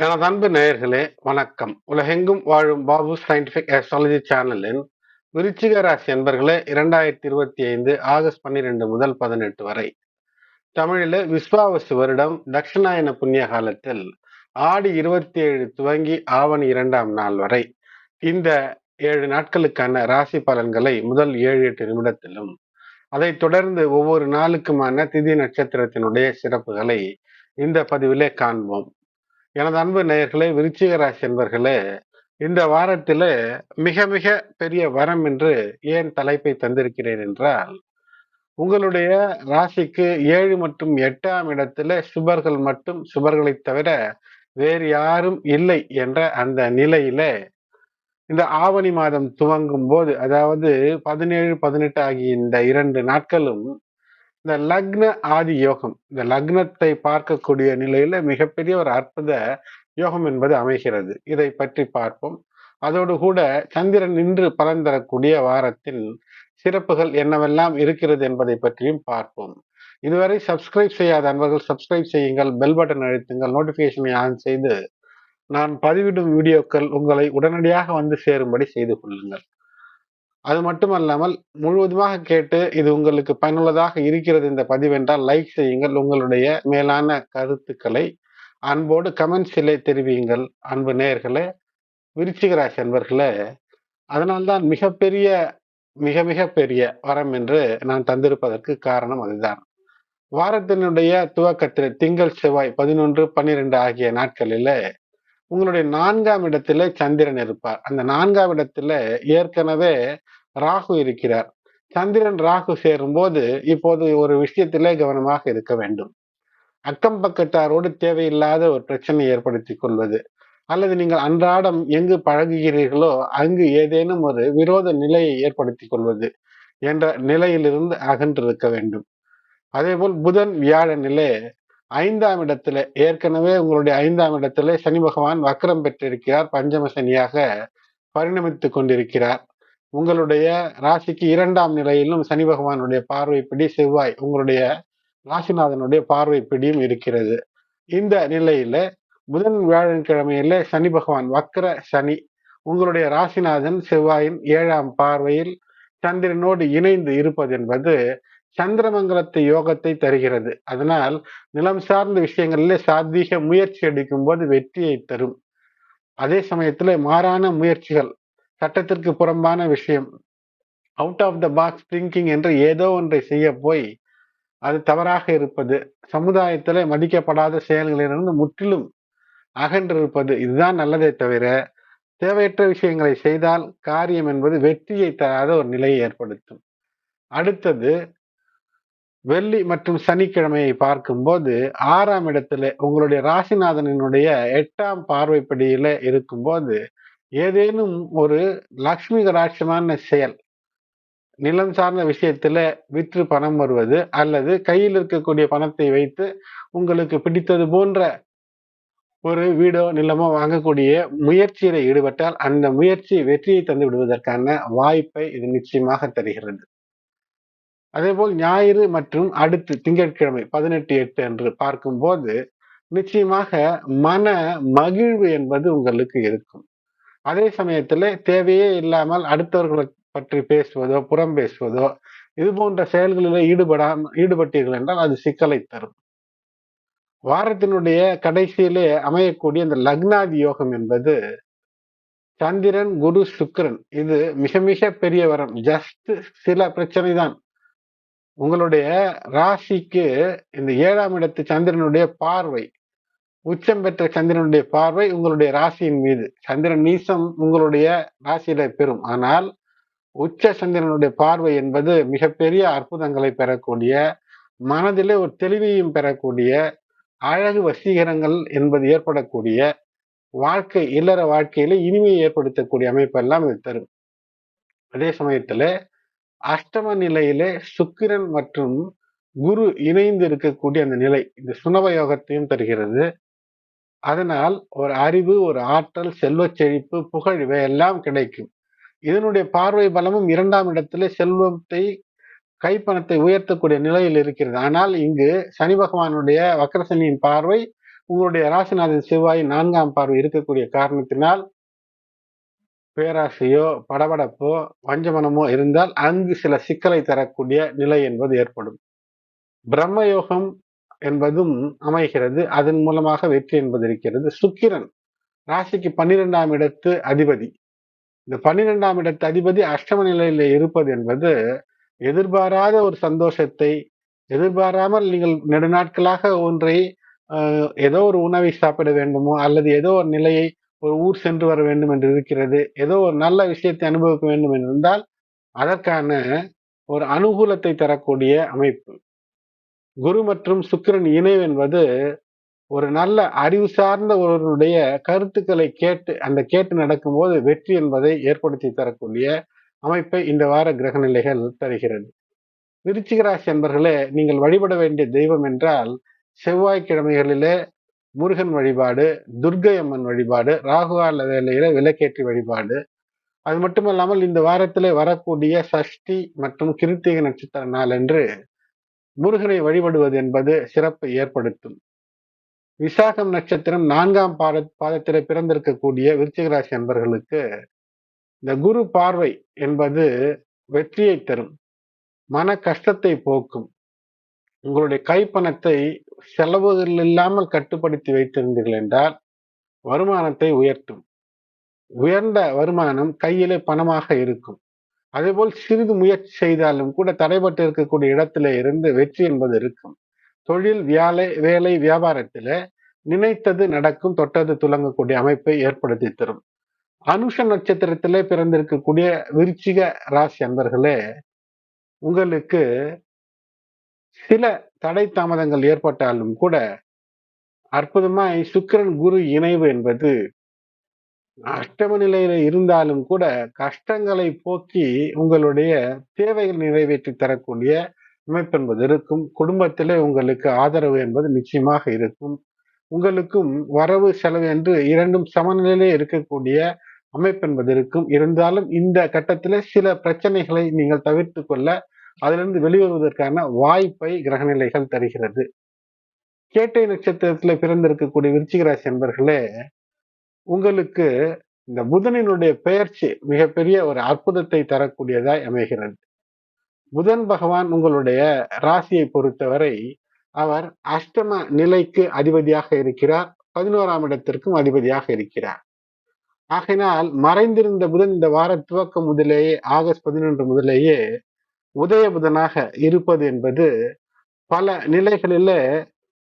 எனது அன்பு நேயர்களே வணக்கம். உலகெங்கும் வாழும் பாபு சயின்டிபிக் ஆஸ்ட்ராலஜி சேனலின் விருச்சிக ராசி என்பர்களே இரண்டாயிரத்தி இருபத்தி ஐந்து ஆகஸ்ட் பன்னிரெண்டு முதல் பதினெட்டு வரை. தமிழில் விஸ்வாவசு வருடம் தட்சிணாயன புண்ணிய காலத்தில் ஆடி இருபத்தி ஏழு துவங்கி ஆவணி இரண்டாம் நாள் வரை. இந்த ஏழு நாட்களுக்கான ராசி பலன்களை முதல் ஏழு எட்டு நிமிடத்திலும் அதைத் தொடர்ந்து ஒவ்வொரு நாளுக்குமான திதி நட்சத்திரத்தினுடைய சிறப்புகளை இந்த பதிவிலே காண்போம். எனது அன்பு நேயர்களே விருச்சிக ராசி என்பர்களே இந்த வாரத்தில் மிக மிக பெரிய வரம் என்று ஏன் தலைப்பை தந்திருக்கிறேன் என்றால் உங்களுடைய ராசிக்கு ஏழு மற்றும் எட்டாம் இடத்துல சுபர்கள் மட்டும் சுபர்களை தவிர வேறு யாரும் இல்லை என்ற அந்த நிலையில இந்த ஆவணி மாதம் துவங்கும் போது அதாவது பதினேழு பதினெட்டு ஆகிய இந்த இரண்டு நாட்களும் இந்த லக்ன ஆதி யோகம் இந்த லக்னத்தை பார்க்கக்கூடிய நிலையில மிகப்பெரிய ஒரு அற்புத யோகம் என்பது அமைகிறது. இதை பற்றி பார்ப்போம். அதோடு கூட சந்திரன் நின்று பலன் தரக்கூடிய வாரத்தின் சிறப்புகள் என்னவெல்லாம் இருக்கிறது என்பதை பற்றியும் பார்ப்போம். இதுவரை சப்ஸ்கிரைப் செய்யாத அன்பர்கள் சப்ஸ்கிரைப் செய்யுங்கள் பெல் பட்டன் அழுத்துங்கள் நோட்டிபிகேஷனை ஆன் செய்து நான் பதிவிடும் வீடியோக்கள் உங்களை உடனடியாக வந்து சேரும்படி செய்து கொள்ளுங்கள். அது மட்டுமல்லாமல் முழுவதுமாக கேட்டு இது உங்களுக்கு பயனுள்ளதாக இருக்கிறது இந்த பதிவென்றால் லைக் செய்யுங்கள். உங்களுடைய மேலான கருத்துக்களை அன்போடு கமெண்ட்ஸிலே தெரிவியுங்கள். அன்பு நேயர்களே விருச்சிகராசி அன்பர்களே அதனால்தான் மிகப்பெரிய மிக மிக பெரிய வரம் என்று நான் தந்திருப்பதற்கு காரணம் அதுதான். வாரத்தினுடைய துவக்கத்தில் திங்கள் செவ்வாய் பதினொன்று பன்னிரெண்டு ஆகிய நாட்களில உங்களுடைய நான்காம் இடத்துல சந்திரன் இருப்பார். அந்த நான்காம் இடத்துல ஏற்கனவே ராகு இருக்கிறார். சந்திரன் ராகு சேரும் போது இப்போது ஒரு விஷயத்திலே கவனமாக இருக்க வேண்டும். அக்கம் பக்கத்தாரோடு தேவையில்லாத ஒரு பிரச்சனை ஏற்படுத்தி கொள்வது அல்லது நீங்கள் அன்றாடம் எங்கு பழகுகிறீர்களோ அங்கு ஏதேனும் ஒரு விரோத நிலையை ஏற்படுத்தி கொள்வது என்ற நிலையிலிருந்து அகன்று இருக்க வேண்டும். அதேபோல் புதன் வியாழ நிலை ஐந்தாம் இடத்துல ஏற்கனவே உங்களுடைய ஐந்தாம் இடத்துல சனி பகவான் வக்கரம் பெற்றிருக்கிறார். பஞ்சம சனியாக பரிணமித்து கொண்டிருக்கிறார். உங்களுடைய ராசிக்கு இரண்டாம் நிலையிலும் சனி பகவானுடைய பார்வைப்படி செவ்வாய் உங்களுடைய ராசிநாதனுடைய பார்வை பிடியும் இருக்கிறது. இந்த நிலையில புதன் வியாழன்கிழமையில சனி பகவான் வக்கர சனி உங்களுடைய ராசிநாதன் செவ்வாயின் ஏழாம் பார்வையில் சந்திரனோடு இணைந்து இருப்பது என்பது சந்திரமங்கலத்தை யோகத்தை தருகிறது. அதனால் நிலம் சார்ந்த விஷயங்களிலே சாத்வீக முயற்சி எடுக்கும் போது வெற்றியை தரும். அதே சமயத்துல மாறான முயற்சிகள் சட்டத்திற்கு புறம்பான விஷயம் out of the box thinking என்று ஏதோ ஒன்றை செய்ய போய் அது தவறாக இருப்பது சமுதாயத்தில் மதிக்கப்படாத செயல்களிலிருந்து முற்றிலும் அகன்றிருப்பது இதுதான் நல்லதே தவிர தேவையற்ற விஷயங்களை செய்தால் காரியம் என்பது வெற்றியை தராத ஒரு நிலையை ஏற்படுத்தும். அடுத்தது வெள்ளி மற்றும் சனிக்கிழமையை பார்க்கும்போது ஆறாம் இடத்துல உங்களுடைய ராசிநாதனினுடைய எட்டாம் பார்வைப்படியில இருக்கும்போது ஏதேனும் ஒரு லக்ஷ்மி கடாட்சமான செயல் நிலம் சார்ந்த விஷயத்துல விற்று பணம் வருவது அல்லது கையில் இருக்கக்கூடிய பணத்தை வைத்து உங்களுக்கு பிடித்தது போன்ற ஒரு வீடோ நிலமோ வாங்கக்கூடிய முயற்சியில ஈடுபட்டால் அந்த முயற்சி வெற்றியை தந்து விடுவதற்கான வாய்ப்பை இது நிச்சயமாக தருகிறது. அதேபோல் ஞாயிறு மற்றும் அடுத்து திங்கட்கிழமை பதினெட்டு எட்டு என்று பார்க்கும்போது நிச்சயமாக மன மகிழ்வு என்பது உங்களுக்கு இருக்கும். அதே சமயத்துல தேவையே இல்லாமல் அடுத்தவர்களை பற்றி பேசுவதோ புறம் பேசுவதோ இது போன்ற செயல்களில் ஈடுபடாம ஈடுபட்டீர்கள் என்றால் அது சிக்கலை தரும். வாரத்தினுடைய கடைசியிலே அமையக்கூடிய இந்த லக்னாதி யோகம் என்பது சந்திரன் குரு சுக்கரன் இது மிக மிக பெரிய வரம் ஜஸ்ட் சில பிரச்சனை தான் உங்களுடைய ராசிக்கு இந்த ஏழாம் இடத்து சந்திரனுடைய பார்வை உச்சம் பெற்ற சந்திரனுடைய பார்வை உங்களுடைய ராசியின் மீது. சந்திரன் நீசம் உங்களுடைய ராசியில பெறும். ஆனால் உச்ச சந்திரனுடைய பார்வை என்பது மிகப்பெரிய அற்புதங்களை பெறக்கூடிய மனதிலே ஒரு தெளிவையும் பெறக்கூடிய அழகு வசீகரங்கள் என்பது ஏற்படக்கூடிய வாழ்க்கை இல்லற வாழ்க்கையில இனிமையை ஏற்படுத்தக்கூடிய அமைப்பெல்லாம் இது தரும். அதே சமயத்துல அஷ்டம நிலையிலே சுக்கிரன் மற்றும் குரு இணைந்து இருக்கக்கூடிய அந்த நிலை இந்த சுனவ யோகத்தையும் தருகிறது. அதனால் ஒரு அறிவு ஒரு ஆற்றல் செல்வ செழிப்பு புகழ் இவையெல்லாம் கிடைக்கும். இதனுடைய பார்வை பலமும் இரண்டாம் இடத்துல செல்வத்தை கைப்பணத்தை உயர்த்தக்கூடிய நிலையில் இருக்கிறது. ஆனால் இங்கு சனி பகவானுடைய வக்கரசனியின் பார்வை உங்களுடைய ராசிநாதன் செவ்வாய் நான்காம் பார்வை இருக்கக்கூடிய காரணத்தினால் பேராசையோ படபடப்போ வஞ்சமனமோ இருந்தால் அங்கு சில சிக்கலை தரக்கூடிய நிலை என்பது ஏற்படும். பிரம்மயோகம் என்பதும் அமைகிறது. அதன் மூலமாக வெற்றி என்பது இருக்கிறது. சுக்கிரன் ராசிக்கு பன்னிரெண்டாம் இடத்து அதிபதி. இந்த பன்னிரெண்டாம் இடத்து அதிபதி அஷ்டம நிலையில இருப்பது என்பது எதிர்பாராத ஒரு சந்தோஷத்தை எதிர்பாராமல் நீங்கள் நெடுநாட்களாக ஒன்றை ஏதோ ஒரு உணவை சாப்பிட வேண்டுமோ அல்லது ஏதோ ஒரு நிலையை ஒரு ஊர் சென்று வர வேண்டும் என்று இருக்கிறது. ஏதோ ஒரு நல்ல விஷயத்தை அனுபவிக்க வேண்டும் என்றிருந்தால் அதற்கான ஒரு அனுகூலத்தை தரக்கூடிய அமைப்பு. குரு மற்றும் சுக்கிரன் இணைவு என்பது ஒரு நல்ல அறிவு சார்ந்த ஒருவருடைய கருத்துக்களை கேட்டு அந்த கேட்டு நடக்கும்போது வெற்றி என்பதை ஏற்படுத்தி தரக்கூடிய அமைப்பை இந்த வார கிரக நிலைகள் தருகிறது. விருச்சிகராசி என்பர்களே நீங்கள் வழிபட வேண்டிய தெய்வம் என்றால் செவ்வாய்க்கிழமைகளிலே முருகன் வழிபாடு துர்கை அம்மன் வழிபாடு ராகுகால வேலையில விளக்கேற்றி வழிபாடு. அது மட்டுமல்லாமல் இந்த வாரத்திலே வரக்கூடிய சஷ்டி மற்றும் கிருத்திகை நட்சத்திர நாள் என்று முருகனை வழிபடுவது என்பது சிறப்பை ஏற்படுத்தும். விசாகம் நட்சத்திரம் நான்காம் பாத பாதத்தில் பிறந்திருக்கக்கூடிய விருச்சிகராசி அன்பர்களுக்கு இந்த குரு பார்வை என்பது வெற்றியை தரும். மன கஷ்டத்தை போக்கும். உங்களுடைய கைப்பணத்தை செலவுகள் இல்லாமல் கட்டுப்படுத்தி வைத்திருந்தீர்கள் என்றால் வருமானத்தை உயர்த்தும். உயர்ந்த வருமானம் கையிலே பணமாக இருக்கும். அதேபோல் சிறிது முயற்சி செய்தாலும் கூட தடைபட்டு இருக்கக்கூடிய இடத்துல இருந்து வெற்றி என்பது இருக்கும். தொழில் வியாழை வேலை வியாபாரத்தில நினைத்தது நடக்கும் தொட்டது துலங்கக்கூடிய அமைப்பை ஏற்படுத்தி தரும். அனுஷ நட்சத்திரத்திலே பிறந்திருக்கக்கூடிய விருச்சிக ராசி அன்பர்களே உங்களுக்கு சில தடை தாமதங்கள் ஏற்பட்டாலும் கூட அற்புதமாய் சுக்கிரன் குரு இணைவு என்பது அஷ்டம நிலையில இருந்தாலும் கூட கஷ்டங்களை போக்கி உங்களுடைய தேவைகள் நிறைவேற்றி தரக்கூடிய அமைப்பு என்பது இருக்கும். குடும்பத்திலே உங்களுக்கு ஆதரவு என்பது நிச்சயமாக இருக்கும். உங்களுக்கும் வரவு செலவு என்று இரண்டும் சமநிலையிலே இருக்கக்கூடிய அமைப்பு என்பது இருக்கும். இருந்தாலும் இந்த கட்டத்தில் சில பிரச்சனைகளை நீங்கள் தவிர்த்து கொள்ள அதிலிருந்து வெளிவருவதற்கான வாய்ப்பை கிரகநிலைகள் தருகிறது. கேட்டை நட்சத்திரத்துல பிறந்திருக்கக்கூடிய விருச்சிகராசி என்பர்களே உங்களுக்கு இந்த புதனினுடைய பெயர்ச்சி மிகப்பெரிய ஒரு அற்புதத்தை தரக்கூடியதாய் அமைகிறது. புதன் பகவான் உங்களுடைய ராசியை பொறுத்தவரை அவர் அஷ்டம நிலைக்கு அதிபதியாக இருக்கிறார். பதினோராம் இடத்திற்கும் அதிபதியாக இருக்கிறார். ஆகையினால் மறைந்திருந்த புதன் இந்த வார துவக்கம் முதலேயே ஆகஸ்ட் பதினொன்று முதலேயே உதய புதனாக இருப்பது என்பது பல நிலைகளில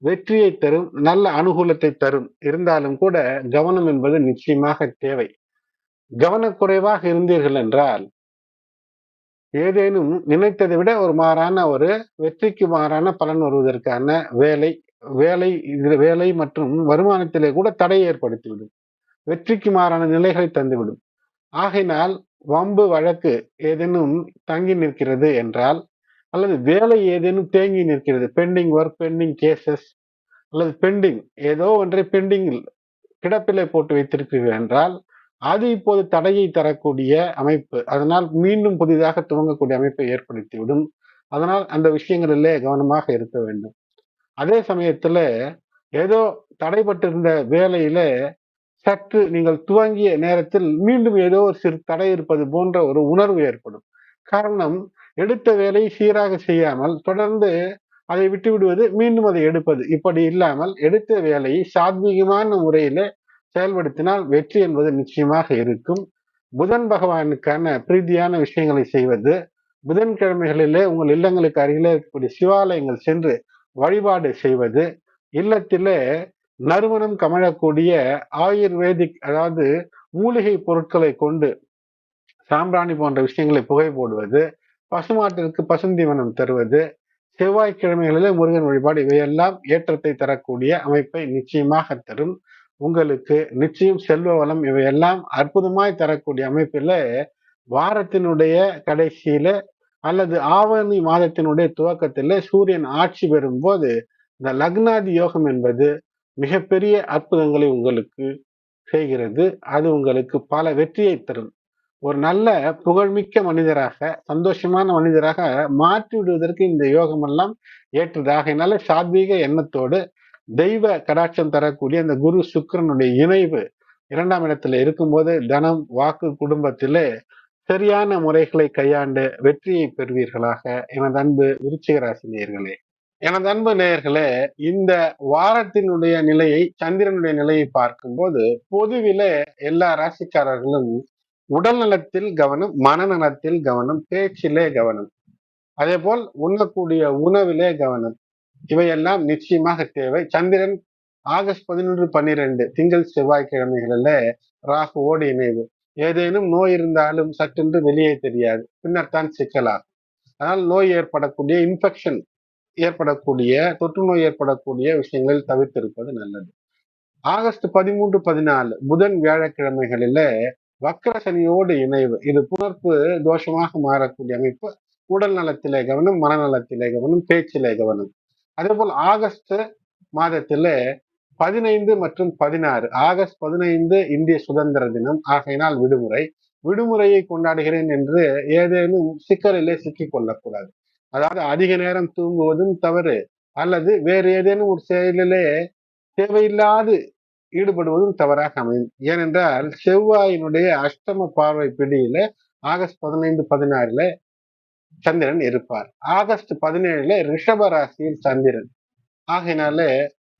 வெற்றியை தரும் நல்ல அனுகூலத்தை தரும். இருந்தாலும் கூட கவனம் என்பது நிச்சயமாக தேவை. கவனக்குறைவாக இருந்தீர்கள் என்றால் ஏதேனும் நினைத்ததை விட ஒரு மாறான ஒரு வெற்றிக்கு மாறான பலன் வருவதற்கான வேலை வேலை வேலை மற்றும் வருமானத்திலே கூட தடை ஏற்படுத்திவிடும். வெற்றிக்கு மாறான நிலைகளை தந்துவிடும். ஆகையினால் வம்பு வழக்கு ஏதேனும் தங்கி நிற்கிறது என்றால் அல்லது வேலை ஏதேனும் தேங்கி நிற்கிறது பெண்டிங் ஒர்க் பெண்டிங் கேசஸ் அல்லது பெண்டிங் ஏதோ ஒன்றை பெண்டிங்கில் கிடப்பிலை போட்டு வைத்திருக்கிறீர்கள் என்றால் அது இப்போது தடையை தரக்கூடிய அமைப்பு. அதனால் மீண்டும் புதிதாக துவங்கக்கூடிய அமைப்பை ஏற்படுத்திவிடும். அதனால் அந்த விஷயங்களிலே கவனமாக இருக்க வேண்டும். அதே சமயத்துல ஏதோ தடைப்பட்டிருந்த வேலையில சற்று நீங்கள் துவங்கிய நேரத்தில் மீண்டும் ஏதோ ஒரு சிறு தடை இருப்பது போன்ற ஒரு உணர்வு ஏற்படும். காரணம் எடுத்த வேலை சீராக செய்யாமல் தொடர்ந்து அதை விட்டு விடுவது மீண்டும் அதை எடுப்பது. இப்படி இல்லாமல் எடுத்த வேலையை சாத்வீகமான முறையில செயல்படுத்தினால் வெற்றி என்பது நிச்சயமாக இருக்கும். புதன் பகவானுக்கான பிரீதியான விஷயங்களை செய்வது புதன்கிழமைகளிலே உங்கள் இல்லங்களுக்கு அருகிலே இருக்கக்கூடிய சிவாலயங்கள் சென்று வழிபாடு செய்வது இல்லத்திலே நறுமணம் கமழக்கூடிய ஆயுர்வேதிக் அதாவது மூலிகை பொருட்களை கொண்டு சாம்பிராணி போன்ற விஷயங்களை புகை போடுவது பசுமாட்டிற்கு பசுந்தீவனம் தருவது செவ்வாய்க்கிழமைகளிலே முருகன் வழிபாடு இவையெல்லாம் ஏற்றத்தை தரக்கூடிய அமைப்பை நிச்சயமாக தரும். உங்களுக்கு நிச்சயம் செல்வ வளம் இவையெல்லாம் அற்புதமாய் தரக்கூடிய அமைப்பில் வாரத்தினுடைய கடைசியில அல்லது ஆவணி மாதத்தினுடைய துவக்கத்தில் சூரியன் ஆட்சி பெறும் போது இந்த லக்னாதி யோகம் என்பது மிகப்பெரிய அற்புதங்களை உங்களுக்கு செய்கிறது. அது உங்களுக்கு பல வெற்றியை தரும். ஒரு நல்ல புகழ்மிக்க மனிதராக சந்தோஷமான மனிதராக மாற்றி விடுவதற்கு இந்த யோகம் எல்லாம் ஏற்றதாக சாத்வீக எண்ணத்தோடு தெய்வ கடாட்சம் தரக்கூடிய அந்த குரு சுக்கரனுடைய இணைவு இரண்டாம் இடத்துல இருக்கும்போது தனம் வாக்கு குடும்பத்திலே சரியான முறைகளை கையாண்டு வெற்றியை பெறுவீர்களாக. எனது அன்பு விருச்சிக எனது அன்பு நேயர்களே இந்த வாரத்தினுடைய நிலையை சந்திரனுடைய நிலையை பார்க்கும்போது பொதுவில எல்லா ராசிக்காரர்களும் உடல் நலத்தில் கவனம் மனநலத்தில் கவனம் பேச்சிலே கவனம் அதே போல் உண்ணக்கூடிய உணவிலே கவனம். இவையெல்லாம் நிச்சயமாக தேவை. சந்திரன் ஆகஸ்ட் பதினொன்று பன்னிரெண்டு திங்கள் செவ்வாய்க்கிழமைகளில் ராகு ஓடி இணைவு. ஏதேனும் நோய் இருந்தாலும் சற்றென்று வெளியே தெரியாது. பின்னர் தான் சிக்கலாகும். அதனால் நோய் ஏற்படக்கூடிய இன்ஃபெக்ஷன் ஏற்படக்கூடிய தொற்று நோய் ஏற்படக்கூடிய விஷயங்களில் தவிர்த்திருப்பது நல்லது. ஆகஸ்ட் பதிமூன்று பதினாலு புதன் வியாழக்கிழமைகளில வக்கர சனியோடு இணைவு. இது புணர்ப்பு தோஷமாக மாறக்கூடிய அமைப்பு. உடல் நலத்திலே கவனம் மனநலத்திலே கவனம் பேச்சிலே கவனம். அதே போல் ஆகஸ்ட் மாதத்தில பதினைந்து மற்றும் பதினாறு. ஆகஸ்ட் பதினைந்து இந்திய சுதந்திர தினம். ஆகையினால் விடுமுறை. விடுமுறையை கொண்டாடுகிறேன் என்று ஏதேனும் சிக்கலிலே சிக்கிக் கொள்ளக்கூடாது. அதாவது அதிக நேரம் தூங்குவதும் தவறு. அல்லது வேறு ஏதேனும் ஒரு செயலிலே தேவையில்லாது ஈடுபடுவதும் தவறாக அமையும். ஏனென்றால் செவ்வாயினுடைய அஷ்டம பார்வை பிடியில ஆகஸ்ட் பதினைந்து பதினாறுல சந்திரன் இருப்பார். ஆகஸ்ட் பதினேழுல ரிஷப ராசியில் சந்திரன். ஆகையினால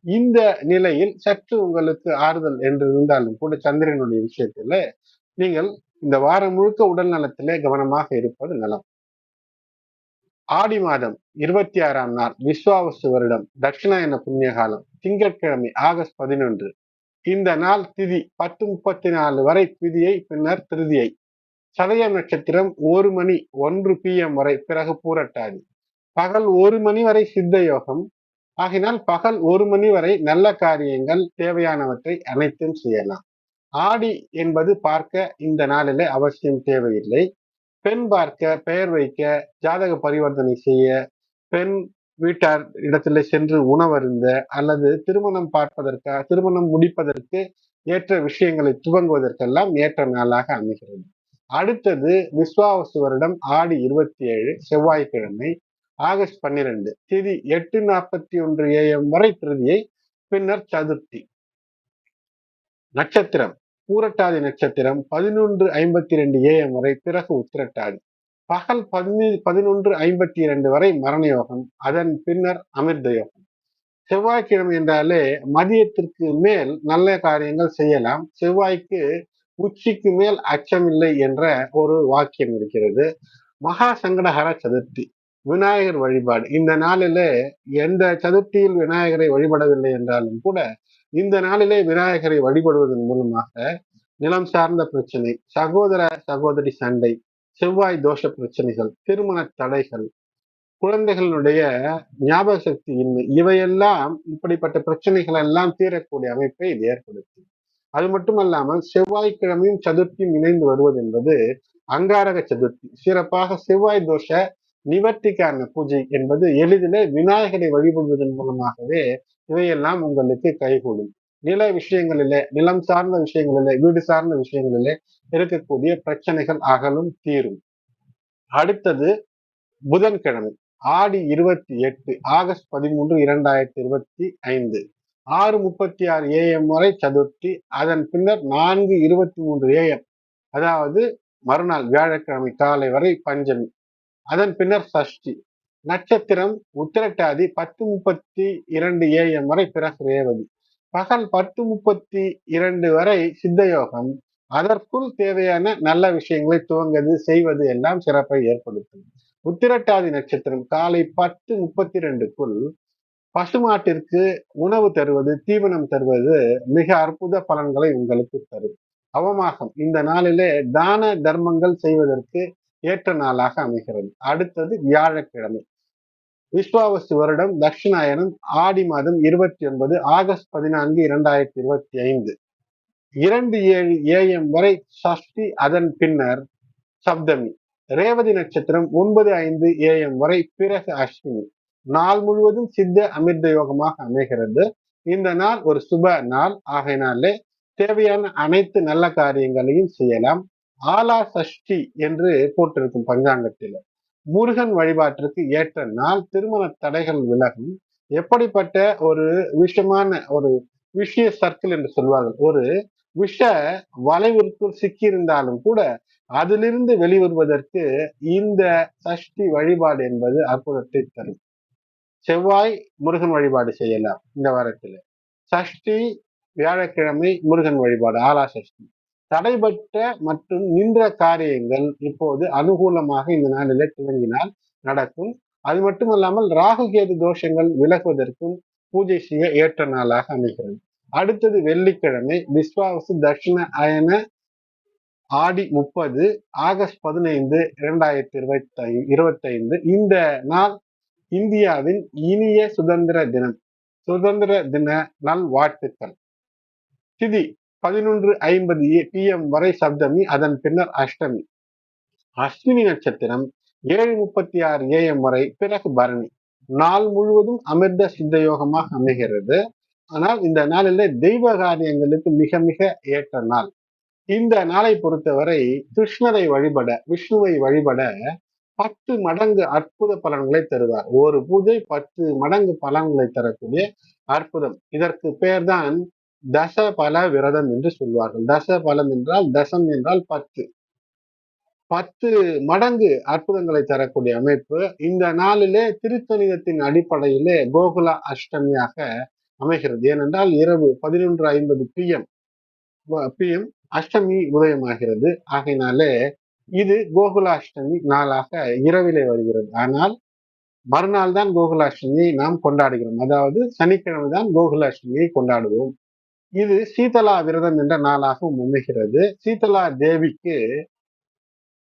இந்த நிலையில் சற்று உங்களுக்கு ஆறுதல் என்று இருந்தாலும் கூட சந்திரனுடைய விஷயத்துல நீங்கள் இந்த வாரம் முழுக்க உடல் நலத்திலே கவனமாக இருப்பது நலம். ஆடி மாதம் இருபத்தி ஆறாம் நாள் விஸ்வாவசு வருடம் தட்சிணாயன புண்ணிய காலம் திங்கட்கிழமை ஆகஸ்ட் பதினொன்று. இந்த நாள் திதி பத்து முப்பத்தி நாலு வரை திதியை பின்னர் திருதியை. சதயம் நட்சத்திரம் ஒரு மணி ஒன்று பி எம் வரை பிறகு பூரட்டாதி. பகல் ஒரு மணி வரை சித்த யோகம். ஆகினால் பகல் ஒரு மணி வரை நல்ல காரியங்கள் தேவையானவற்றை அனைத்தும் செய்யலாம். ஆடி என்பது பார்க்க இந்த நாளிலே அவசியம் தேவையில்லை. பெண் பார்க்க பெயர் வைக்க ஜாதக பரிவர்த்தனை செய்ய பெண் வீட்டார் இடத்துல சென்று உணவருந்த அல்லது திருமணம் பார்ப்பதற்காக திருமணம் முடிப்பதற்கு ஏற்ற விஷயங்களை துவங்குவதற்கெல்லாம் ஏற்ற நாளாக அமைகிறது. அடுத்தது விஸ்வாவசு வருடம் ஆடி இருபத்தி ஏழு செவ்வாய்க்கிழமை ஆகஸ்ட் பன்னிரெண்டு திதி எட்டு நாற்பத்தி ஒன்று ஏஎம் வரை திருதியை பின்னர் சதுர்த்தி. நட்சத்திரம். பூரட்டாதி நட்சத்திரம் பதினொன்று ஐம்பத்தி ரெண்டு ஏஎம் வரை பிறகு உத்திரட்டாதி. பகல் பதினி பதினொன்று ஐம்பத்தி இரண்டு வரை மரண யோகம் அதன் பின்னர் அமிர்த யோகம் செவ்வாய்க்கிழமை என்றாலே மதியத்திற்கு மேல் நல்ல காரியங்கள் செய்யலாம். செவ்வாய்க்கு உச்சிக்கு மேல் அச்சமில்லை என்ற ஒரு வாக்கியம் இருக்கிறது. மகா சங்கடஹர சதுர்த்தி விநாயகர் வழிபாடு. இந்த நாளில எந்த சதுர்த்தியில் விநாயகரை வழிபடவில்லை என்றாலும் கூட இந்த நாளிலே விநாயகரை வழிபடுவதன் மூலமாக நிலம் சார்ந்த பிரச்சனை சகோதர சகோதரி சண்டை செவ்வாய் தோஷ பிரச்சனைகள் திருமண தடைகள் குழந்தைகளுடைய ஞாபக சக்தி இன்மை இவையெல்லாம் இப்படிப்பட்ட பிரச்சனைகள் எல்லாம் தீரக்கூடிய அமைப்பை இது ஏற்படுத்தும் அது மட்டுமல்லாமல் செவ்வாய்க்கிழமையும் சதுர்த்தியும் இணைந்து வருவது என்பது அங்காரக சதுர்த்தி. சிறப்பாக செவ்வாய் தோஷ நிவர்த்திக்கான பூஜை என்பது எளிதில் விநாயகரை வழிபடுவதன் மூலமாகவே இவையெல்லாம் உங்களுக்கு கைகூடும். நில விஷயங்களிலே நிலம் சார்ந்த விஷயங்களிலே வீடு சார்ந்த விஷயங்களிலே இருக்கக்கூடிய பிரச்சனைகள் அகலும் தீரும். அடுத்தது புதன்கிழமை ஆடி இருபத்தி எட்டு ஆகஸ்ட் பதிமூன்று இரண்டாயிரத்தி இருபத்தி ஐந்து. ஆறு முப்பத்தி ஆறு ஏஎம் வரை சதுர்த்தி அதன் பின்னர் நான்கு இருபத்தி மூன்று ஏஎம் அதாவது மறுநாள் வியாழக்கிழமை காலை வரை பஞ்சமி. அதன் பின்னர் சஷ்டி. நட்சத்திரம் உத்திரட்டாதி பத்து முப்பத்தி இரண்டு ஏஎம் வரை பிறகு ரேவதி. பகல் பத்து முப்பத்தி இரண்டு வரை சித்தயோகம். அதற்குள் தேவையான நல்ல விஷயங்களை துவங்குவது செய்வது எல்லாம் சிறப்பை ஏற்படுத்தும். உத்திரட்டாதி நட்சத்திரம் காலை பத்து முப்பத்தி ரெண்டுக்குள் பசுமாட்டிற்கு உணவு தருவது தீவனம் தருவது மிக அற்புத பலன்களை உங்களுக்கு தரும். அவமாகம். இந்த நாளிலே தான தர்மங்கள் செய்வதற்கு ஏற்ற நாளாக அமைகிறது. அடுத்தது வியாழக்கிழமை. விஸ்வாவசு வருடம் தட்சிணாயனம் ஆடி மாதம் இருபத்தி ஒன்பது ஆகஸ்ட் பதினான்கு இரண்டாயிரத்தி இருபத்தி ஐந்து. இரண்டு ஏழு ஏஎம் வரை சஷ்டி அதன் பின்னர் சப்தமி. ரேவதி நட்சத்திரம் ஒன்பது ஐந்து ஏஎம் வரை பிறகு அஸ்வினி நாள் முழுவதும் சித்த அமிர்த யோகமாக அமைகிறது. இந்த நாள் ஒரு சுப நாள். ஆகையினாலே தேவையான அனைத்து நல்ல காரியங்களையும் செய்யலாம். ஆலா சஷ்டி என்று போட்டிருக்கும் பஞ்சாங்கத்தில். முருகன் வழிபாட்டிற்கு ஏற்ற நாள் திருமண தடைகள் விலகும். எப்படிப்பட்ட ஒரு விஷமான ஒரு விஷய சர்க்கிள் என்று சொல்வார்கள். ஒரு விஷ வளைவிற்குள் சிக்கியிருந்தாலும் கூட அதிலிருந்து வெளிவருவதற்கு இந்த சஷ்டி வழிபாடு என்பது அற்புதத்தை தரும். செவ்வாய் முருகன் வழிபாடு செய்யலாம் இந்த வாரத்தில். சஷ்டி வியாழக்கிழமை முருகன் வழிபாடு ஆலா சஷ்டி. தடைபட்ட மற்றும் நின்ற காரியங்கள் இப்போது அனுகூலமாக இந்த நாளில துவங்கினால் நடக்கும். அது மட்டுமல்லாமல் ராகு கேது தோஷங்கள் விலகுவதற்கும் பூஜை செய்ய ஏற்ற நாளாக அமைகிறது. அடுத்தது வெள்ளிக்கிழமை விஸ்வாவசு தட்சிண அயன ஆடி முப்பது ஆகஸ்ட் பதினைந்து இரண்டாயிரத்தி இருபத்தி இருபத்தைந்து. இந்த நாள் இந்தியாவின் இனிய சுதந்திர தினம். சுதந்திர தின நல் வாழ்த்துக்கள் திதி பதினொன்று ஐம்பது ஏ பிஎம் வரை சப்தமி அதன் பின்னர் அஷ்டமி. அஸ்வினி நட்சத்திரம் ஏழு முப்பத்தி ஆறு ஏஎம் வரை பிறகு பரணி. நாள் முழுவதும் அமிர்த சித்த யோகமாக அமைகிறது. ஆனால் இந்த நாளில் தெய்வ காரியங்களுக்கு மிக மிக ஏற்ற நாள். இந்த நாளை பொறுத்தவரை கிருஷ்ணரை வழிபட விஷ்ணுவை வழிபட பத்து மடங்கு அற்புத பலன்களை தருவார். ஒரு பூஜை பத்து மடங்கு பலன்களை தரக்கூடிய அற்புதம். இதற்கு பெயர்தான் தச பல விரதம் என்று சொல்வார்கள். தச பலம் என்றால் தசம் என்றால் பத்து. பத்து மடங்கு அற்புதங்களை தரக்கூடிய அமைப்பு. இந்த நாளிலே திருத்தணிகத்தின் அடிப்படையிலே கோகுல அஷ்டமியாக அமைகிறது. ஏனென்றால் இரவு பதினொன்று ஐம்பது பிஎம் பிஎம் அஷ்டமி உதயமாகிறது. ஆகையினாலே இது கோகுலாஷ்டமி நாளாக இரவிலே வருகிறது. ஆனால் மறுநாள் தான் கோகுலாஷ்டமியை நாம் கொண்டாடுகிறோம். அதாவது சனிக்கிழமை தான் கோகுலாஷ்டமியை கொண்டாடுவோம். இது சீதலா விரதம் என்ற நாளாகவும் அமைகிறது. சீதலா தேவிக்கு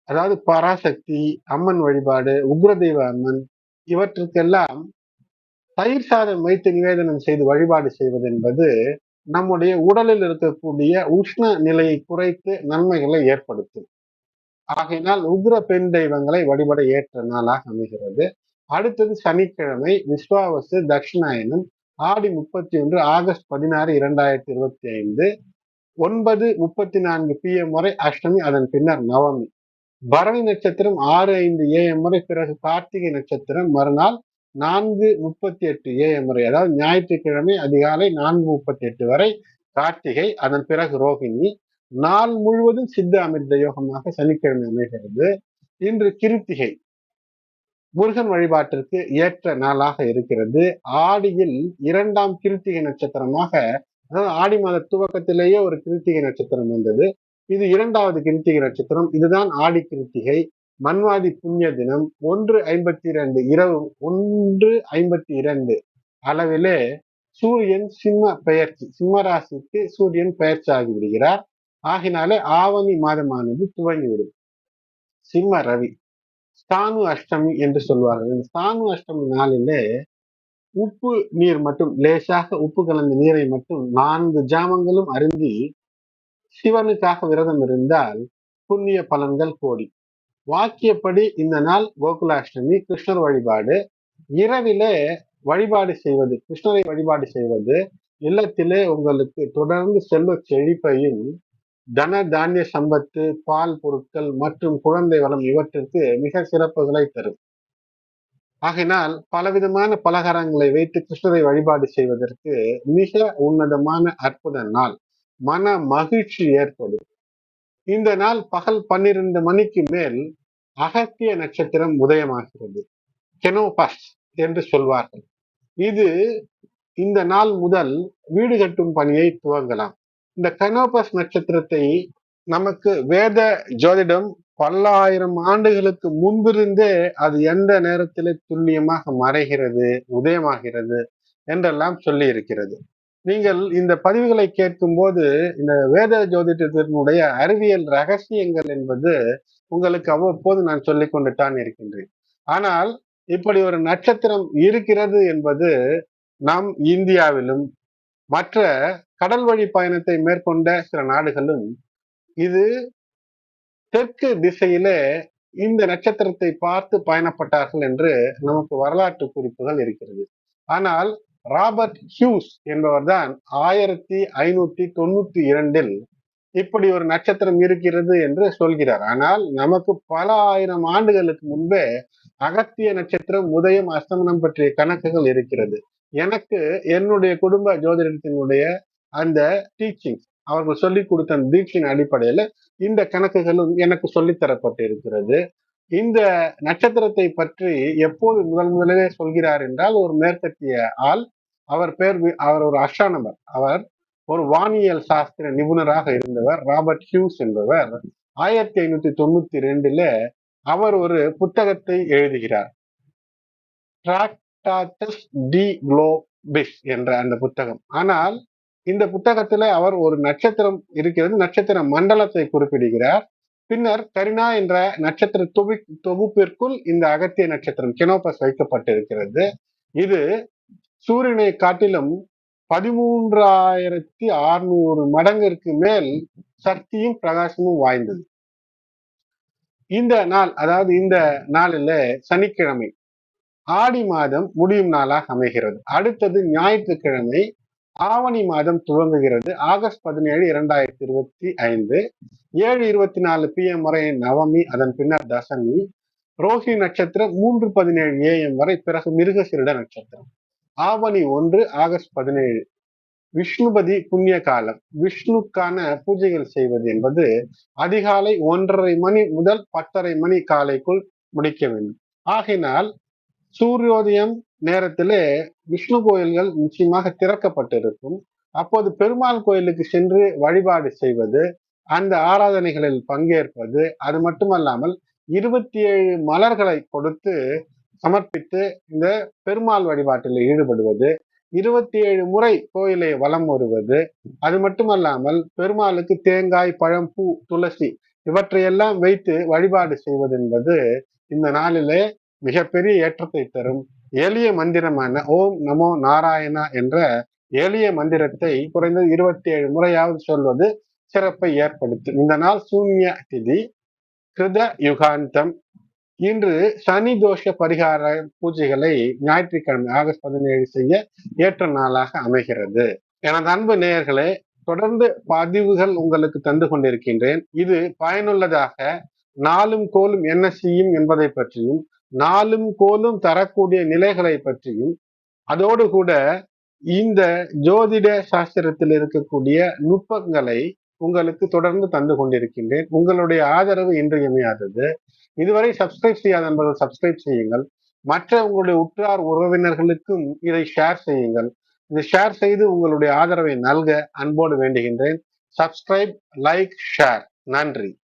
அதாவது பராசக்தி அம்மன் வழிபாடு உக்ரதெய்வ அம்மன் இவற்றுக்கெல்லாம் தயிர் சாதம் வைத்து நிவேதனம் செய்து வழிபாடு செய்வது என்பது நம்முடைய உடலில் இருக்கக்கூடிய உஷ்ண நிலையை குறைத்து நன்மைகளை ஏற்படுத்தும். ஆகையினால் உக்ர பெண் தெய்வங்களை வழிபட ஏற்ற நாளாக அமைகிறது. அடுத்தது சனிக்கிழமை விஸ்வாவசு தட்சிணாயனம் ஆடி முப்பத்தி ஒன்று ஆகஸ்ட் பதினாறு இரண்டாயிரத்தி இருபத்தி ஐந்து ஒன்பது முப்பத்தி நான்கு பி எம் வரை அஷ்டமி அதன் பின்னர் நவமி. பரணி நட்சத்திரம் ஆறு ஐந்து ஏஎம் வரை பிறகு கார்த்திகை நட்சத்திரம் மறுநாள் நான்கு முப்பத்தி எட்டு ஏஎம் வரை அதாவது ஞாயிற்றுக்கிழமை அதிகாலை நான்கு முப்பத்தி எட்டு வரை கார்த்திகை அதன் பிறகு ரோஹிணி நாள் முழுவதும் சித்த அமிர்த யோகமாக சனிக்கிழமை அமைகிறது. இன்று கிருத்திகை. முருகன் வழிபாட்டிற்கு ஏற்ற நாளாக இருக்கிறது. ஆடியில் இரண்டாம் கிருத்திகை நட்சத்திரமாக அதாவது ஆடி மாத துவக்கத்திலேயே ஒரு கிருத்திகை நட்சத்திரம் வந்தது. இது இரண்டாவது கிருத்திகை நட்சத்திரம். இதுதான் ஆடி கிருத்திகை. மன்வாதி புண்ணிய தினம் ஒன்று ஐம்பத்தி இரண்டு இரவு ஒன்று ஐம்பத்தி இரண்டு அளவிலே சூரியன் சிம்ம பெயர்ச்சி சிம்ம ராசிக்கு சூரியன் பெயர்ச்சி ஆகிவிடுகிறார் ஆகினாலே ஆவணி மாதமானது துவங்கிவிடும். சிம்ம ரவி. ஸ்தானு அஷ்டமி என்று சொல்வார்கள். இந்த ஸ்தானு அஷ்டமி நாளிலே உப்பு நீர் மட்டும் லேசாக உப்பு கலந்த நீரை மட்டும் நான்கு ஜாமங்களும் அருந்தி சிவனுக்காக விரதம் இருந்தால் புண்ணிய பலன்கள் கோடி. வாக்கியப்படி இந்த நாள் கோகுலாஷ்டமி கிருஷ்ணர் வழிபாடு. இரவிலே வழிபாடு செய்வது கிருஷ்ணரை வழிபாடு செய்வது இல்லத்திலே உங்களுக்கு தொடர்ந்து செல்வ செழிப்பையும் தன தானிய சம்பத்து பால் பொருட்கள் மற்றும் குழந்தை வளம் இவற்றிற்கு மிக சிறப்புகளை தரும். ஆகினால் பலவிதமான பலகாரங்களை வைத்து கிருஷ்ணரை வழிபாடு செய்வதற்கு மிக உன்னதமான அற்புத நாள் மன மகிழ்ச்சி ஏற்படும். இந்த நாள் பகல் பன்னிரண்டு மணிக்கு மேல் அகத்திய நட்சத்திரம் உதயமாகிறது. கெனோபஸ் என்று சொல்வார்கள். இது இந்த நாள் முதல் வீடு கட்டும் பணியை துவங்கலாம். இந்த கனோபஸ் நட்சத்திரத்தை நமக்கு வேத ஜோதிடம் பல்லாயிரம் ஆண்டுகளுக்கு முன்பிருந்தே அது எந்த நேரத்திலே துல்லியமாக மறைகிறது உதயமாகிறது என்றெல்லாம் சொல்லி இருக்கிறது நீங்கள் இந்த பதிவுகளை கேட்கும் போது இந்த வேத ஜோதிடத்தினுடைய அறிவியல் ரகசியங்கள் என்பது உங்களுக்கு அவ்வப்போது நான் சொல்லிக் கொண்டுதான் இருக்கின்றேன். ஆனால் இப்படி ஒரு நட்சத்திரம் இருக்கிறது என்பது நம் இந்தியாவிலும் மற்ற கடல் வழி பயணத்தை மேற்கொண்ட சில நாடுகளும் இது தெற்கு திசையிலே இந்த நட்சத்திரத்தை பார்த்து பயணப்பட்டார்கள் என்று நமக்கு வரலாற்று குறிப்புகள் இருக்கிறது. ஆனால் ராபர்ட் ஹியூஸ் என்பவர் தான் ஆயிரத்தி ஐநூத்தி தொண்ணூத்தி இரண்டில் இப்படி ஒரு நட்சத்திரம் இருக்கிறது என்று சொல்கிறார். ஆனால் நமக்கு பல ஆயிரம் ஆண்டுகளுக்கு முன்பே அகத்திய நட்சத்திரம் உதயம் அஸ்தமனம் பற்றிய கணக்குகள் இருக்கிறது. எனக்கு என்னுடைய குடும்ப ஜோதிடத்தினுடைய அந்த டீச்சிங் அவர்கள் சொல்லிக் கொடுத்த அந்த தீட்சின் அடிப்படையில இந்த கணக்குகளும் எனக்கு சொல்லித்தரப்பட்டு இருக்கிறது இந்த நட்சத்திரத்தை பற்றி எப்போது முதல் முதலே சொல்கிறார் என்றால் ஒரு மேற்கத்திய ஆள் அவர் பேர் அவர் ஒரு அஸ்ட்ரானமர் அவர் ஒரு வானியல் சாஸ்திர நிபுணராக இருந்தவர் ராபர்ட் ஹியூஸ் என்பவர். ஆயிரத்தி ஐநூத்தி தொண்ணூத்தி ரெண்டுல அவர் ஒரு புத்தகத்தை எழுதுகிறார். ட்ராக் டிராக்டாட்டஸ் டி குளோபிஸ் என்ற அந்த புத்தகம். ஆனால் இந்த புத்தகத்துல அவர் ஒரு நட்சத்திரம் இருக்கிறது. நட்சத்திர மண்டலத்தை குறிப்பிடுகிறார். பின்னர் கரினா என்ற நட்சத்திர தொகு தொகுப்பிற்குள் இந்த அகத்திய நட்சத்திரம் கெனோபஸ் வைக்கப்பட்டிருக்கிறது. இது சூரியனை காட்டிலும் பதிமூன்றாயிரத்தி அறுநூறு மடங்கிற்கு மேல் சக்தியும் பிரகாசமும் வாய்ந்தது. இந்த நாள் அதாவது இந்த நாளில் சனிக்கிழமை ஆடி மாதம் முடியும் நாளாக அமைகிறது. அடுத்தது ஞாயிற்றுக்கிழமை ஆவணி மாதம் துவங்குகிறது. ஆகஸ்ட் பதினேழு இரண்டாயிரத்தி இருபத்தி ஐந்து. ஏழு இருபத்தி நாலு பி எம் வரை நவமி அதன் பின்னர் தசமி. ரோஹி நட்சத்திரம் மூன்று பதினேழு ஏஎம் வரை பிறகு மிருகசிருட நட்சத்திரம். ஆவணி ஒன்று ஆகஸ்ட் பதினேழு. விஷ்ணுபதி புண்ணிய காலம். விஷ்ணுக்கான பூஜைகள் செய்வது என்பது அதிகாலை ஒன்றரை மணி முதல் பத்தரை மணி காலைக்குள் முடிக்க வேண்டும். ஆகினால் சூரியோதயம் நேரத்திலே விஷ்ணு கோயில்கள் நிச்சயமாக திறக்கப்பட்டிருக்கும். அப்போது பெருமாள் கோயிலுக்கு சென்று வழிபாடு செய்வது அந்த ஆராதனைகளில் பங்கேற்பது அது மட்டுமல்லாமல் இருபத்தி ஏழு மலர்களை கொடுத்து சமர்ப்பித்து இந்த பெருமாள் வழிபாட்டில் ஈடுபடுவது இருபத்தி ஏழு முறை கோயிலை வலம் வருவது அது மட்டுமல்லாமல் பெருமாளுக்கு தேங்காய் பழம் பூ துளசி இவற்றையெல்லாம் வைத்து வழிபாடு செய்வது என்பது இந்த நாளிலே மிகப்பெரிய ஏற்றத்தை தரும் எளிய மந்திரமான ஓம் நமோ நாராயணா என்ற எளிய மந்திரத்தை குறைந்தது இருபத்தி ஏழு முறையாவது சொல்வது சிறப்பை ஏற்படுத்தும். இந்த நாள் சூன்ய திதி கிருத யுகாந்தம். இன்று சனி தோஷ பரிகார பூஜைகளை ஞாயிற்றுக்கிழமை ஆகஸ்ட் பதினேழு செய்ய ஏற்ற நாளாக அமைகிறது. எனது அன்பு நேயர்களே தொடர்ந்து பதிவுகள் உங்களுக்கு தந்து கொண்டிருக்கின்றேன். இது பயனுள்ளதாக நாளும் கோலும் என்ன செய்யும் என்பதை பற்றியும் நாளும் கோலும் தரக்கூடிய நிலைகளை பற்றியும் அதோடு கூட இந்த ஜோதிட சாஸ்திரத்தில் இருக்கக்கூடிய நுட்பங்களை உங்களுக்கு தொடர்ந்து தந்து கொண்டிருக்கின்றேன். உங்களுடைய ஆதரவு இன்றியமையாதது. இதுவரை சப்ஸ்கிரைப் செய்யாத என்பதை சப்ஸ்கிரைப் செய்யுங்கள். மற்ற உங்களுடைய உற்றார் உறவினர்களுக்கும் இதை ஷேர் செய்யுங்கள். இதை ஷேர் செய்து உங்களுடைய ஆதரவை நல்க அன்போடு வேண்டுகின்றேன். சப்ஸ்கிரைப் லைக் ஷேர் நன்றி.